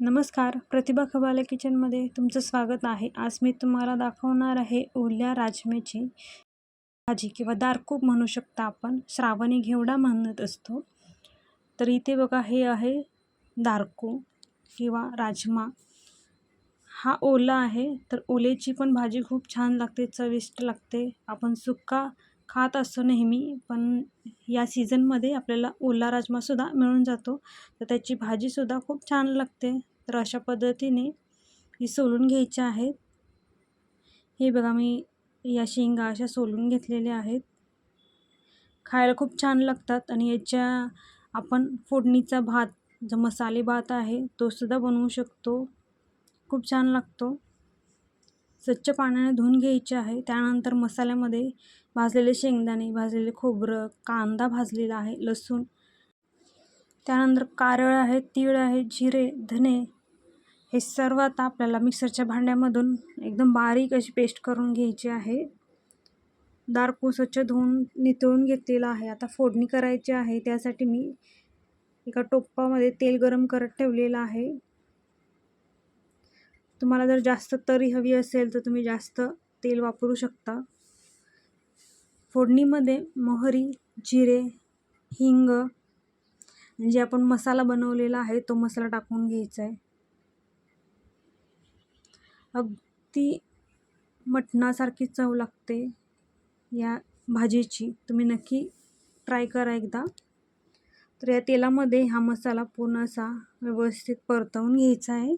नमस्कार. प्रतिभा खबाले किचनमध्ये तुमचं स्वागत आहे. आज मी तुम्हाला दाखवणार आहे ओल्या राजमेची भाजी किंवा दारकूप म्हणू शकता आपण. श्रावणी घेवडा म्हणत असतो. तर इथे बघा हे आहे दारकू किंवा राजमा. हा ओला आहे. तर ओलेची पण भाजी खूप छान लागते चविष्ट लागते. आपण सुक्का खात असतो नेहमी पण या सीझनमध्ये आपल्याला ओला राजमासुद्धा मिळून जातो. तर त्याची भाजीसुद्धा खूप छान लागते. तर अशा पद्धतीने ही सोलून घ्यायची आहेत हे बघा मी या शेंगा अशा सोलून घेतलेल्या आहेत. खायला खूप छान लागतात आणि याच्या आपण फोडणीचा भात जो मसाले भात आहे तोसुद्धा बनवू शकतो. खूप छान लागतो. स्वच्छ पाण्याने धुवून घ्यायचे आहे. त्यानंतर मसाल्यामध्ये भाजलेले शेंगदाणे भाजलेले खोबरं कांदा भाजलेला आहे लसूण. त्यानंतर कारळ आहे तीळ आहे जिरे धने. हे सर्व आता आपल्याला मिक्सरच्या भांड्यामधून एकदम बारीक अशी पेस्ट करून घ्यायची आहे. दारकू स्वच्छ धुवून नितळून घेतलेला आहे. आता फोडणी करायची आहे. त्यासाठी मी एका टोपामध्ये तेल गरम करत ठेवलेलं आहे. तुम्हाला जर जास्त तरी हवी असेल तर तुम्ही जास्त तेल वापरू शकता. फोडणीमध्ये मोहरी जिरे हिंग जे आपण मसाला बनवलेला आहे तो मसाला टाकून घ्यायचा आहे. अगदी मटणासारखी चव लागते या भाजीची. तुम्ही नक्की ट्राय करा एकदा. तर या तेलामध्ये हा मसाला पूर्ण असा व्यवस्थित परतवून घ्यायचा आहे.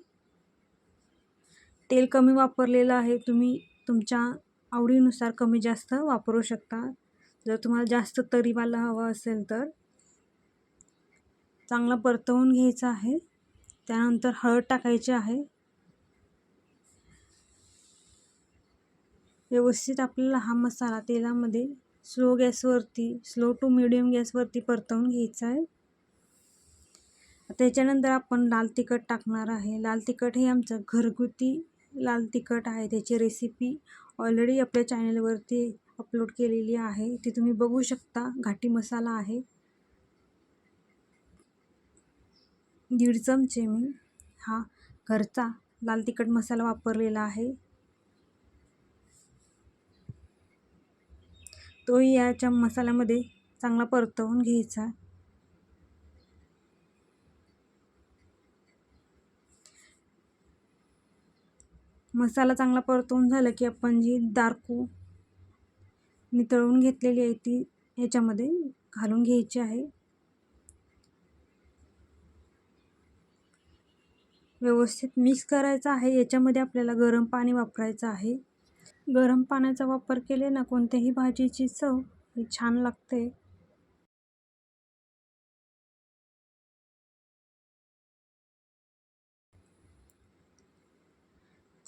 तेल कमी वापरलेलं आहे तुम्ही तुमच्या आवडीनुसार कमी जास्त वापरू शकता. जर तुम्हाला जास्त तरीवाला हवा असेल तर चांगला परतवून घ्यायचा आहे. त्यानंतर हळद टाकायची आहे. व्यवस्थित आपल्याला हा मसाला तेलामध्ये स्लो गॅसवरती स्लो टू मिडियम गॅसवरती परतवून घ्यायचा आहे. त्याच्यानंतर आपण लाल तिखट टाकणार आहे. लाल तिखट हे आमचं घरगुती लाल तिखट आहे. त्याची रेसिपी ऑलरेडी आपल्या चॅनलवरती अपलोड केलेली आहे. ती तुम्ही बघू शकता घाटी मसाला आहे. दीड चमचे मी हा घरचा लाल तिखट मसाला वापरलेला आहे. तोही याच्या मसाल्यामध्ये चांगला परतवून घ्यायचा. मसाला चांगला परतवून झाला की आपण जी दारकू नितळून घेतलेली आहे ती ह्याच्यामध्ये घालून घ्यायची आहे. व्यवस्थित मिक्स करायचं आहे. याच्यामध्ये आपल्याला गरम पाणी वापरायचं आहे. गरम पाण्याचा वापर केले ना कोणत्याही भाजीची चव ही छान लागते.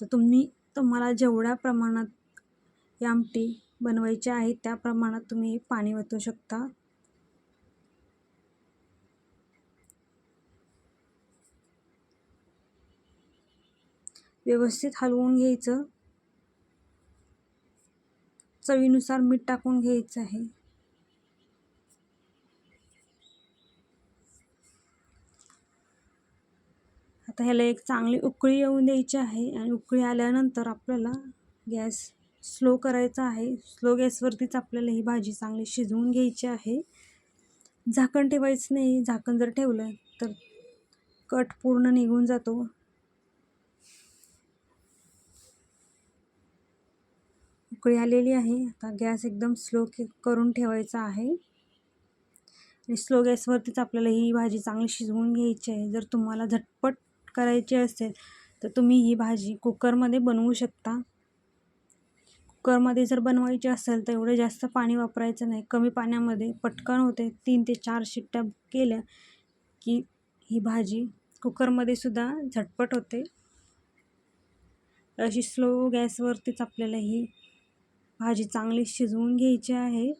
तर तुम्ही तुम्हाला जेवढ्या प्रमाणात ही आमटी बनवायची आहे त्या प्रमाणात तुम्ही पाणी वतू शकता. व्यवस्थित हलवून घ्यायचं. चवीनुसार मीठ टाकून घ्यायचं आहे. आता ह्याला एक चांगली उकळी येऊन द्यायची आहे आणि उकळी आल्यानंतर आपल्याला गॅस स्लो करायचा आहे. स्लो गॅसवरतीच आपल्याला ही भाजी चांगली शिजवून घ्यायची आहे. झाकण ठेवायचं नाही. झाकण जर ठेवलं तर कट पूर्ण निघून जातो. उकळी आलेली आहे. आता गॅस एकदम स्लो करून ठेवायचा आहे. आणि स्लो गॅसवरतीच आपल्याला ही भाजी चांगली शिजवून घ्यायची आहे. जर तुम्हाला झटपट करायची असेल तर तुम्ही ही भाजी कुकरमध्ये बनवू शकता. कुकरमध्ये जर बनवायची असेल तर एवढं जास्त पाणी वापरायचं नाही. कमी पाण्यामध्ये पटकन होते. तीन ते चार शिट्ट्या केल्या की ही भाजी कुकरमध्ये सुद्धा झटपट होते. अशी स्लो गॅसवरतीच आपल्याला ही भाजी चांगली शिजवून घ्यायची आहे.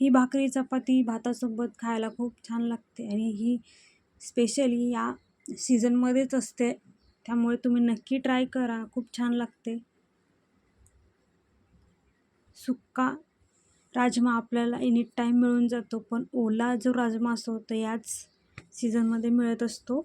ही भाकरी चपाती भातासोबत खायला खूप छान लागते आणि ही स्पेशली या सीझनमध्येच असते. त्यामुळे तुम्ही नक्की ट्राय करा. खूप छान लागते. सुक्का राजमा आपल्याला एनी टाईम मिळून जातो. पण ओला जो राजमा असतो तो याच सीझनमध्ये मिळत असतो.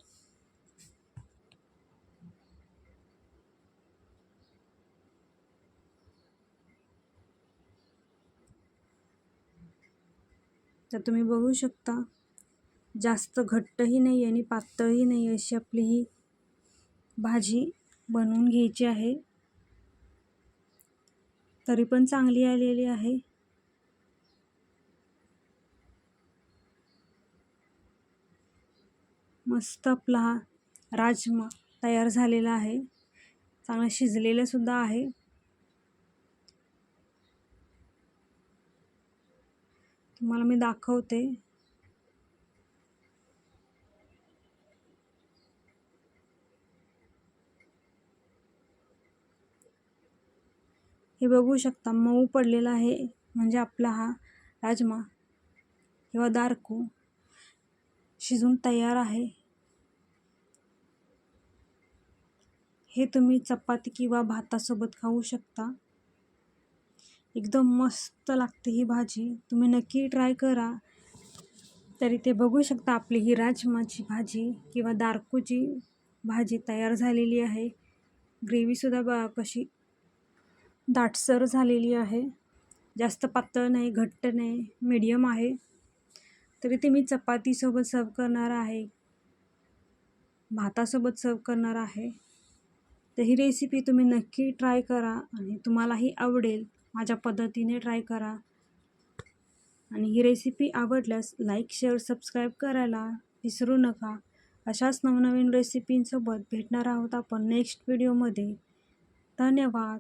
तर तुम्ही बघू शकता. जास्त घट्टही नाही आणि पातळही नाही अशी आपली ही भाजी बनवून घ्यायची आहे. तरी पण चांगली आलेली आहे. मस्त आपला हा राजमा तयार झालेला आहे. चांगला शिजलेला सुद्धा आहे. तुम्हाला मी दाखवते. हे बघू शकता मऊ पडलेला आहे म्हणजे आपला हा राजमा. किंवा दारकू शिजून तयार आहे. हे तुम्ही चपाती किंवा भातासोबत खाऊ शकता. एकदम मस्त लागते ही भाजी. तुम्ही नक्की ट्राय करा. तरी ते बघू शकता आपली ही राजमाची भाजी किंवा दारकूची भाजी तयार झालेली आहे. ग्रेव्हीसुद्धा ब कशी दाटसर झालेली आहे. जास्त पातळ नाही घट्ट नाही मीडियम आहे. तरी ते मी चपातीसोबत सर्व करणार आहे. भातासोबत सर्व करणार आहे. तर ही रेसिपी तुम्ही नक्की ट्राय करा आणि तुम्हालाही आवडेल. माझ्या पद्धतीने ट्राय करा. आणि ही रेसिपी आवडल्यास लाईक शेअर सबस्क्राईब करायला विसरू नका. अशाच नवनवीन रेसिपींसोबत भेटणार आहोत आपण नेक्स्ट व्हिडिओमध्ये धन्यवाद.